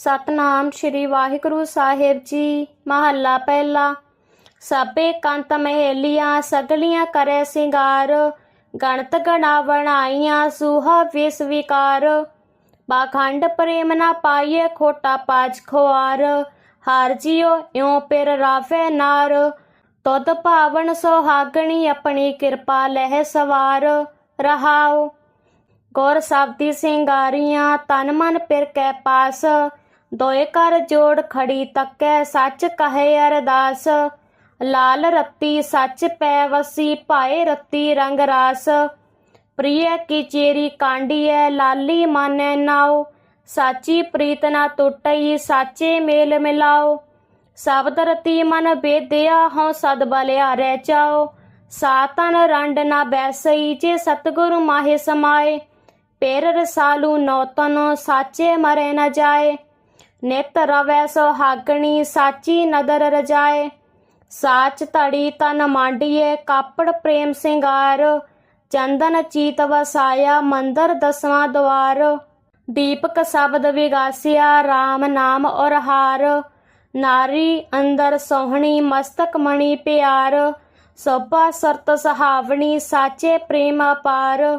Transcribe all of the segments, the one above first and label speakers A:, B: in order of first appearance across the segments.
A: ਸਤਨਾਮ ਸ੍ਰੀ ਵਾਹਿਗੁਰੂ ਸਾਹਿਬ ਜੀ, ਮਹੱਲਾ ਪਹਿਲਾ। ਸਭੇ ਕੰਤ ਮਹਿਲੀਆਂ, ਸਗਲੀਆਂ ਕਰੇ ਸਿੰਗਾਰ। ਗਣਤ ਗਣਾ ਬਣਾਈਆਂ ਸੁਹਾ ਵਿਸ ਵਿਕਾਰ। ਪਾਖੰਡ ਪ੍ਰੇਮ ਨਾ ਪਾਈਏ, ਖੋਟਾ ਪਾਜ ਖੁਆਰ। ਹਾਰ ਜਿਉ, ਇਉ ਪਿਰ ਰਾਫੇ ਨਾਰ। ਤੁਧ ਭਾਵਨ ਸੁਹਾਗਣੀ, ਆਪਣੀ ਕਿਰਪਾ ਲਹਿ ਸਵਾਰ। ਰਹਾਓ ਗੁਰ ਸਬਦੀ ਸਿੰਗਾਰੀਆਂ, ਤਨ ਮਨ ਪਿਰ ਕੈ ਪਾਸ। ਦੋਏ ਕਰ ਜੋੜ ਖੜੀ ਤੱਕੈ ਸੱਚ ਕਹੇ ਅਰਦਾਸ। ਲਾਲ ਰੱਤੀ ਸੱਚ ਪੈ ਵਸੀ, ਭਾਏ ਰੱਤੀ ਰੰਗ ਰਾਸ। ਪ੍ਰਿਯ ਕੀ ਚੇਰੀ ਕਾਂਡੀਐ, ਲਾਲੀ ਮਾਨੈ ਨਾਉ। ਸਾਚੀ ਪ੍ਰੀਤ ਨਾ ਟੁੱਟਈ, ਸਾਚੇ ਮੇਲ ਮਿਲਾਓ ਸਬਦ ਰਤੀ ਮਨ ਬੇਦਿਆ ਹਉ ਸਦ ਰਹਿ ਚਾਓ ਸਾਤਨ ਰੰਡ ਨਾ ਬੈਸਈ, ਜੇ ਸਤਗੁਰੂ ਮਾਹੇ ਸਮਾਏ। ਪੇਰ ਰਸਾਲੂ ਨੌਤਨ, ਸਾਚੇ ਮਰੇ ਨਾ ਜਾਏ। ਨਿਤ ਰਵੈ ਸੁਹਾਗਣੀ ਸਾਚੀ ਨਦਰ ਰਜਾਏ। ਸਾਚ ਧੜੀ ਤਨ ਮਾਂਡੀਏ, ਕਾਪੜ ਪ੍ਰੇਮ ਸਿੰਗਾਰ। ਚੰਦਨ ਚੀਤ ਵਸਾਇਆ, ਮੰਦਰ ਦਸਵਾਂ ਦਵਾਰ। ਦੀਪਕ ਸ਼ਬਦ ਵਿਗਾਸਿਆ RAM ਨਾਮ ਔਰ ਹਾਰ। ਨਾਰੀ ਅੰਦਰ ਸੋਹਣੀ ਮਸਤਕ ਮਣੀ ਪਿਆਰ। ਸੋਭਾ ਸਰਤ ਸਹਾਵਣੀ, ਸਾਚੇ ਪ੍ਰੇਮ ਅਪਾਰ।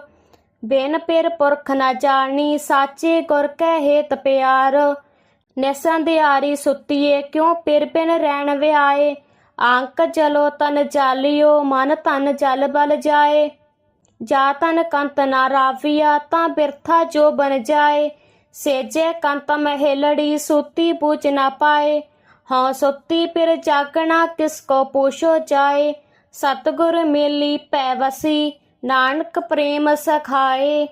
A: ਬਿਨ ਪਿਰ ਪੁਰਖ ਨਾ ਜਾਣੀ, ਸਾਚੇ ਗੁਰ ਕੈ ਹੇਤ ਪਿਆਰ। ਨਿਸੰ ਦਿਹਾੜੀ ਸੁੱਤੀਏ, ਕਿਉ ਪਿਰ ਬਿਨ ਰਹਿਣ ਵਿਆਏ ਅੰਕ ਚਲੋ ਤਨ ਜਾਲਿਓ, ਮਨ ਤਨ ਜਲ ਬਲ ਜਾਏ। ਜਾ ਤਨ ਕੰਤ ਨਾ ਰਾਵੀਆ, ਤਾਂ ਬਿਰਥਾ ਜੋ ਬਨ ਜਾਏ। ਸੇਜੇ ਕੰਤ ਮਹਿਲੜੀ, ਸੁਤੀ ਬੂਝ ਨਾ ਪਾਏ। ਹਾਂ ਸੁੱਤੀ ਪਿਰ ਜਾਗਣਾ ਕਿਸ ਕੋ ਪੂਛੋ ਜਾਏ। ਸਤਗੁਰ ਮੇਲੀ ਪੈ ਵਸੀ, ਨਾਨਕ ਪ੍ਰੇਮ ਸਖਾਏ।